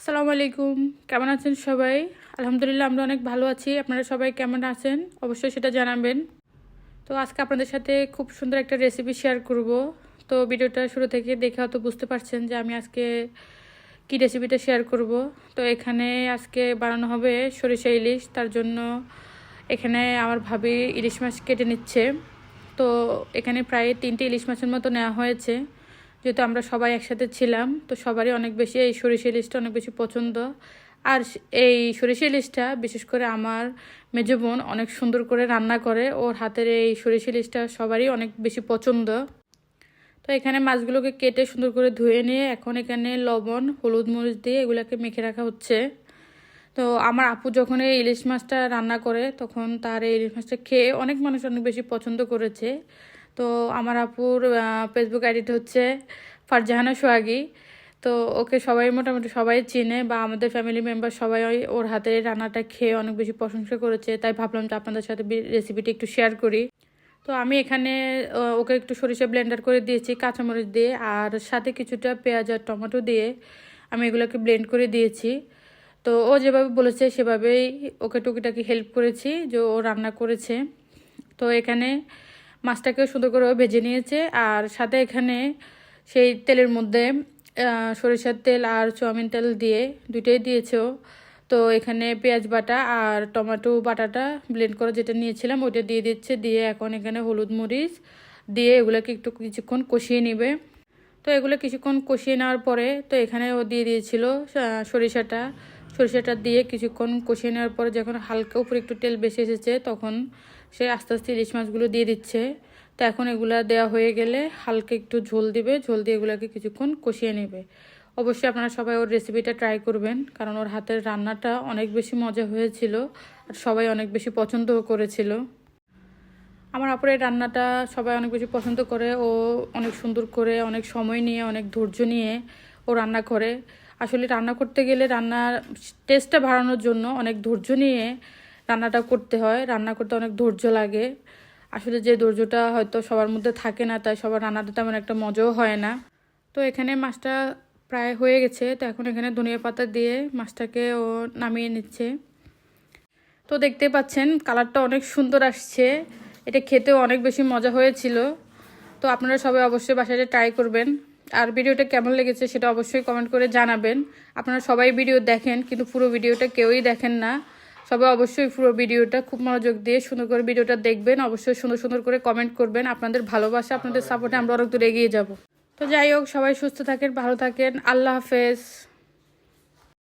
আসসালামু আলাইকুম। কেমন আছেন সবাই? আলহামদুলিল্লাহ, আমরা অনেক ভালো আছি। আপনারা সবাই কেমন আছেন? অবশ্যই সেটা জানাবেন। তো আজকে আপনাদের সাথে খুব সুন্দর একটা রেসিপি শেয়ার করব। তো ভিডিওটা শুরু থেকে দেখে হয়তো বুঝতে পারছেন যে আমি আজকে কি রেসিপিটা শেয়ার করব। তো এখানে আজকে বানানো হবে সরিষা ইলিশ। তার জন্য এখানে আমার ভাবি ইলিশ মাছ কেটে নিচ্ছে। তো এখানে প্রায় তিনটে ইলিশ মাছের মতো নেওয়া হয়েছে। যেহেতু আমরা সবাই একসাথে ছিলাম, তো সবারই অনেক বেশি এই সরিষা ইলিশটা অনেক বেশি পছন্দ। আর এই সরিষা ইলিশটা, বিশেষ করে আমার মেজো বোন অনেক সুন্দর করে রান্না করে, ওর হাতের এই সরিষা ইলিশটা সবারই অনেক বেশি পছন্দ। তো এখানে মাছগুলোকে কেটে সুন্দর করে ধুয়ে নিয়ে এখন এখানে লবণ, হলুদ মরিচ দিয়ে এগুলোকে মেখে রাখা হচ্ছে। তো আমার আপু যখন এই ইলিশ মাছটা রান্না করে, তখন তার এই ইলিশ মাছটা খেয়ে অনেক মানুষ অনেক বেশি পছন্দ করেছে। তো আমার আপুর ফেসবুক আইডিটা হচ্ছে ফারজাহানা সোহাগি। তো ওকে সবাই মোটামুটি সবাই চিনে বা আমাদের ফ্যামিলি মেম্বার সবাই ওর হাতের রান্নাটা খেয়ে অনেক বেশি প্রশংসা করেছে। তাই ভাবলাম যে আপনাদের সাথে রেসিপিটি একটু শেয়ার করি। তো আমি এখানে ওকে একটু সরিষা ব্লেন্ডার করে দিয়েছি কাঁচামরিচ দিয়ে আর সাথে কিছুটা পেঁয়াজ আর টমেটো দিয়ে আমি এগুলোকে ব্লেন্ড করে দিয়েছি। তো ও যেভাবে বলেছে সেভাবেই ওকে টুকিটাকি হেল্প করেছি যে ও রান্না করেছে। তো এখানে মাছটাকেও সুন্দর করে ভেজে নিয়েছে। আর সাথে এখানে সেই তেলের মধ্যে সরিষার তেল আর চাউমিন তেল দিয়ে দুটোই দিয়েছে তো এখানে পেঁয়াজ বাটা আর টমেটো বাটাটা ব্লেন্ড করে যেটা নিয়েছিলাম ওইটা দিয়ে দিচ্ছে। দিয়ে এখন এখানে হলুদ মরিচ দিয়ে এগুলোকে একটু কিছুক্ষণ কষিয়ে নেবে। তো এগুলো কিছুক্ষণ কষিয়ে নেওয়ার পরে তো এখানে ও দিয়ে দিয়েছিল সরিষাটা। সরিষাটা দিয়ে কিছুক্ষণ কষিয়ে নেওয়ার পরে যখন হালকা উপরে একটু তেল বেশি এসেছে তখন সে আস্তে আস্তে ইলিশ মাছগুলো দিয়ে দিচ্ছে। তো এখন এগুলা দেওয়া হয়ে গেলে হালকা একটু ঝোল দিবে। ঝোল দিয়ে এগুলোকে কিছুক্ষণ কষিয়ে নেবে। অবশ্যই আপনারা সবাই ওর রেসিপিটা ট্রাই করবেন, কারণ ওর হাতের রান্নাটা অনেক বেশি মজা হয়েছিল আর সবাই অনেক বেশি পছন্দও করেছিল। আমার আপুরের রান্নাটা সবাই অনেক বেশি পছন্দ করে। ও অনেক সুন্দর করে, অনেক সময় নিয়ে, অনেক ধৈর্য নিয়ে ও রান্না করে। আসলে রান্না করতে গেলে রান্নার টেস্টটা বাড়ানোর জন্য অনেক ধৈর্য নিয়ে রান্নাটা করতে হয়। রান্না করতে অনেক ধৈর্য লাগে। আসলে যে ধৈর্যটা হয়তো সবার মধ্যে থাকে না, তাই সবার রান্নাটা তেমন একটা মজাও হয় না। তো এখানে মাছটা প্রায় হয়ে গেছে। তো এখন এখানে ধনিয়া পাতা দিয়ে মাছটাকে ও নামিয়ে নিচ্ছে। তো দেখতে পাচ্ছেন, কালারটা অনেক সুন্দর আসছে। এটা খেতেও অনেক বেশি মজা হয়েছিল। তো আপনারা সবাই অবশ্যই বাসায় ট্রাই করবেন। আর ভিডিওটা কেমন লেগেছে সেটা অবশ্যই কমেন্ট করে জানাবেন। আপনারা সবাই ভিডিও দেখেন, কিন্তু পুরো ভিডিওটা কেউই দেখেন না। সবাই অবশ্যই পুরো ভিডিওটা খুব মনোযোগ দিয়ে সুন্দর করে ভিডিওটা দেখবেন। অবশ্যই সুন্দর সুন্দর করে কমেন্ট করবেন। আপনাদের ভালোবাসা, আপনাদের সাপোর্টে আমরা অনেক দূর এগিয়ে যাব। তো যাই হোক, সবাই সুস্থ থাকেন, ভালো থাকেন। আল্লাহ হাফেজ।